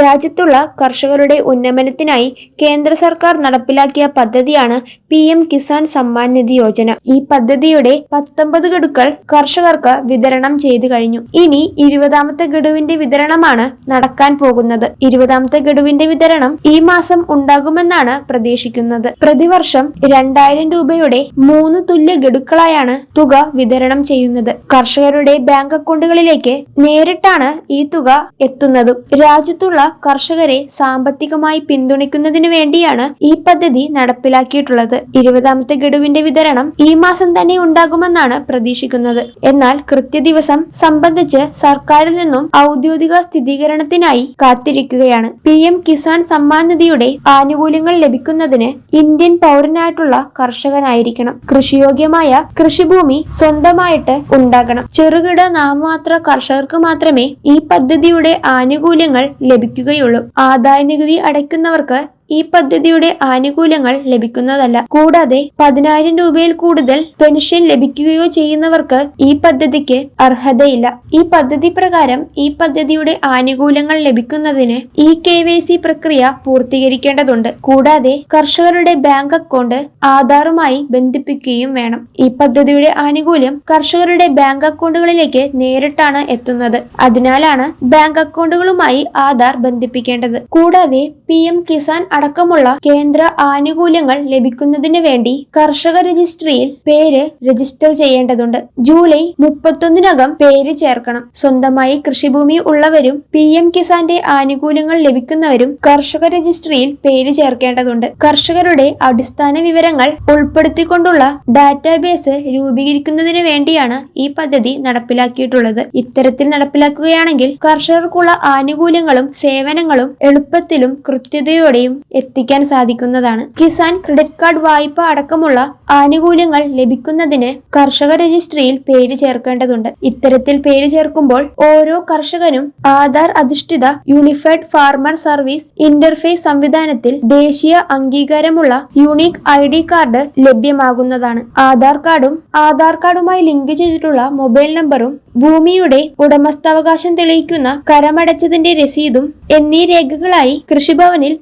രാജ്യത്തുള്ള കർഷകരുടെ ഉന്നമനത്തിനായി കേന്ദ്ര സർക്കാർ നടപ്പിലാക്കിയ പദ്ധതിയാണ് പി എം കിസാൻ സമ്മാൻ നിധി യോജന. ഈ പദ്ധതിയുടെ പത്തൊമ്പത് ഗഡുക്കൾ കർഷകർക്ക് വിതരണം ചെയ്തു കഴിഞ്ഞു. ഇനി ഇരുപതാമത്തെ ഗഡുവിന്റെ വിതരണമാണ് നടക്കാൻ പോകുന്നത്. ഇരുപതാമത്തെ ഗഡുവിന്റെ വിതരണം ഈ മാസം ഉണ്ടാകുമെന്നാണ് പ്രതീക്ഷിക്കുന്നത്. പ്രതിവർഷം രണ്ടായിരം രൂപയുടെ മൂന്ന് തുല്യ ഗഡുക്കളായാണ് തുക വിതരണം ചെയ്യുന്നത്. കർഷകരുടെ ബാങ്ക് അക്കൗണ്ടുകളിലേക്ക് നേരിട്ടാണ് ഈ തുക എത്തുന്നതും. രാജ്യത്തുള്ള കർഷകരെ സാമ്പത്തികമായി പിന്തുണയ്ക്കുന്നതിനു വേണ്ടിയാണ് ഈ പദ്ധതി നടപ്പിലാക്കിയിട്ടുള്ളത്. ഇരുപതാമത്തെ ഗഡുവിന്റെ വിതരണം ഈ മാസം തന്നെ ഉണ്ടാകുമെന്നാണ് പ്രതീക്ഷിക്കുന്നത്. എന്നാൽ കൃത്യദിവസം സംബന്ധിച്ച് സർക്കാരിൽ നിന്നും ഔദ്യോഗിക സ്ഥിരീകരണത്തിനായി കാത്തിരിക്കുകയാണ്. പി എം കിസാൻ സമ്മാൻ നിധിയുടെ ആനുകൂല്യങ്ങൾ ലഭിക്കുന്നതിന് ഇന്ത്യൻ പൗരനായിട്ടുള്ള കർഷകനായിരിക്കണം. കൃഷിയോഗ്യമായ കൃഷിഭൂമി സ്വന്തമായിട്ട് ഉണ്ടാകണം. ചെറുകിട നാമമാത്ര കർഷകർക്ക് മാത്രമേ ഈ പദ്ധതിയുടെ ആനുകൂല്യങ്ങൾ ലഭിക്കുകയുള്ളൂ. ആദായ നികുതി അടയ്ക്കുന്നവർക്ക് ഈ പദ്ധതിയുടെ ആനുകൂല്യങ്ങൾ ലഭിക്കുന്നതല്ല. കൂടാതെ പതിനായിരം രൂപയിൽ കൂടുതൽ പെൻഷൻ ലഭിക്കുകയോ ചെയ്യുന്നവർക്ക് ഈ പദ്ധതിക്ക് അർഹതയില്ല. ഈ പദ്ധതി പ്രകാരം ഈ പദ്ധതിയുടെ ആനുകൂല്യങ്ങൾ ലഭിക്കുന്നതിന് ഇ കെ വൈ സി പ്രക്രിയ പൂർത്തീകരിക്കേണ്ടതുണ്ട്. കൂടാതെ കർഷകരുടെ ബാങ്ക് അക്കൗണ്ട് ആധാറുമായി ബന്ധിപ്പിക്കുകയും വേണം. ഈ പദ്ധതിയുടെ ആനുകൂല്യം കർഷകരുടെ ബാങ്ക് അക്കൗണ്ടുകളിലേക്ക് നേരിട്ടാണ് എത്തുന്നത്. അതിനാലാണ് ബാങ്ക് അക്കൗണ്ടുകളുമായി ആധാർ ബന്ധിപ്പിക്കേണ്ടത്. കൂടാതെ പി എം കിസാൻ അടക്കമുള്ള കേന്ദ്ര ആനുകൂല്യങ്ങൾ ലഭിക്കുന്നതിന് വേണ്ടി കർഷക രജിസ്ട്രിയിൽ പേര് രജിസ്റ്റർ ചെയ്യേണ്ടതുണ്ട്. ജൂലൈ മുപ്പത്തൊന്നിനകം പേര് ചേർക്കണം. സ്വന്തമായി കൃഷിഭൂമി ഉള്ളവരും പി എം കിസാന്റെ ആനുകൂല്യങ്ങൾ ലഭിക്കുന്നവരും കർഷക രജിസ്ട്രിയിൽ പേര് ചേർക്കേണ്ടതുണ്ട്. കർഷകരുടെ അടിസ്ഥാന വിവരങ്ങൾ ഉൾപ്പെടുത്തിക്കൊണ്ടുള്ള ഡാറ്റാബേസ് രൂപീകരിക്കുന്നതിന് വേണ്ടിയാണ് ഈ പദ്ധതി നടപ്പിലാക്കിയിട്ടുള്ളത്. ഇത്തരത്തിൽ നടപ്പിലാക്കുകയാണെങ്കിൽ കർഷകർക്കുള്ള ആനുകൂല്യങ്ങളും സേവനങ്ങളും എളുപ്പത്തിലും കൃത്യതയോടെയും എത്തിക്കാൻ സാധിക്കുന്നതാണ്. കിസാൻ ക്രെഡിറ്റ് കാർഡ് വായ്പ അടക്കമുള്ള ആനുകൂല്യങ്ങൾ ലഭിക്കുന്നതിന് കർഷക രജിസ്ട്രിയിൽ പേര് ചേർക്കേണ്ടതുണ്ട്. ഇത്തരത്തിൽ പേര് ചേർക്കുമ്പോൾ ഓരോ കർഷകനും ആധാർ അധിഷ്ഠിത യൂണിഫൈഡ് ഫാർമർ സർവീസ് ഇന്റർഫേസ് സംവിധാനത്തിൽ ദേശീയ അംഗീകാരമുള്ള യൂണിക് ഐ ഡി കാർഡ് ലഭ്യമാകുന്നതാണ്. ആധാർ കാർഡും ആധാർ കാർഡുമായി ലിങ്ക് ചെയ്തിട്ടുള്ള മൊബൈൽ നമ്പറും ഭൂമിയുടെ ഉടമസ്ഥാവകാശം തെളിയിക്കുന്ന കരമടച്ചതിന്റെ രസീതും എന്നീ രേഖകളായി കൃഷിഭവനിൽ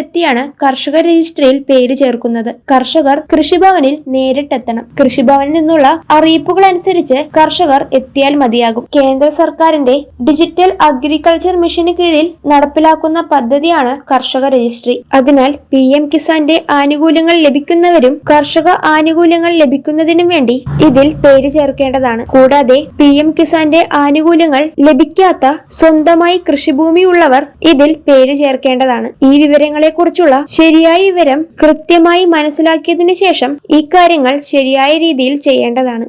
നേരിട്ടെത്തിയാണ് കർഷക രജിസ്ട്രിയിൽ പേര് ചേർക്കുന്നത്. കർഷകർ കൃഷിഭവനിൽ നേരിട്ടെത്തണം. കൃഷിഭവനിൽ നിന്നുള്ള അറിയിപ്പുകൾ അനുസരിച്ച് കർഷകർ എത്തിയാൽ മതിയാകും. കേന്ദ്ര സർക്കാരിന്റെ ഡിജിറ്റൽ അഗ്രികൾച്ചർ മിഷന് കീഴിൽ നടപ്പിലാക്കുന്ന പദ്ധതിയാണ് കർഷക രജിസ്ട്രി. അതിനാൽ പി എം കിസാന്റെ ആനുകൂല്യങ്ങൾ ലഭിക്കുന്നവരും കർഷക ആനുകൂല്യങ്ങൾ ലഭിക്കുന്നതിനും വേണ്ടി ഇതിൽ പേര് ചേർക്കേണ്ടതാണ്. കൂടാതെ പി എം കിസാന്റെ ആനുകൂല്യങ്ങൾ ലഭിക്കാത്ത സ്വന്തമായി കൃഷിഭൂമി ഉള്ളവർ ഇതിൽ പേര് ചേർക്കേണ്ടതാണ്. ഈ വിവരങ്ങളെ കുറിച്ചുള്ള ശരിയായ വിവരം കൃത്യമായി മനസ്സിലാക്കിയതിനു ശേഷം ഈ കാര്യങ്ങൾ ശരിയായ രീതിയിൽ ചെയ്യേണ്ടതാണ്.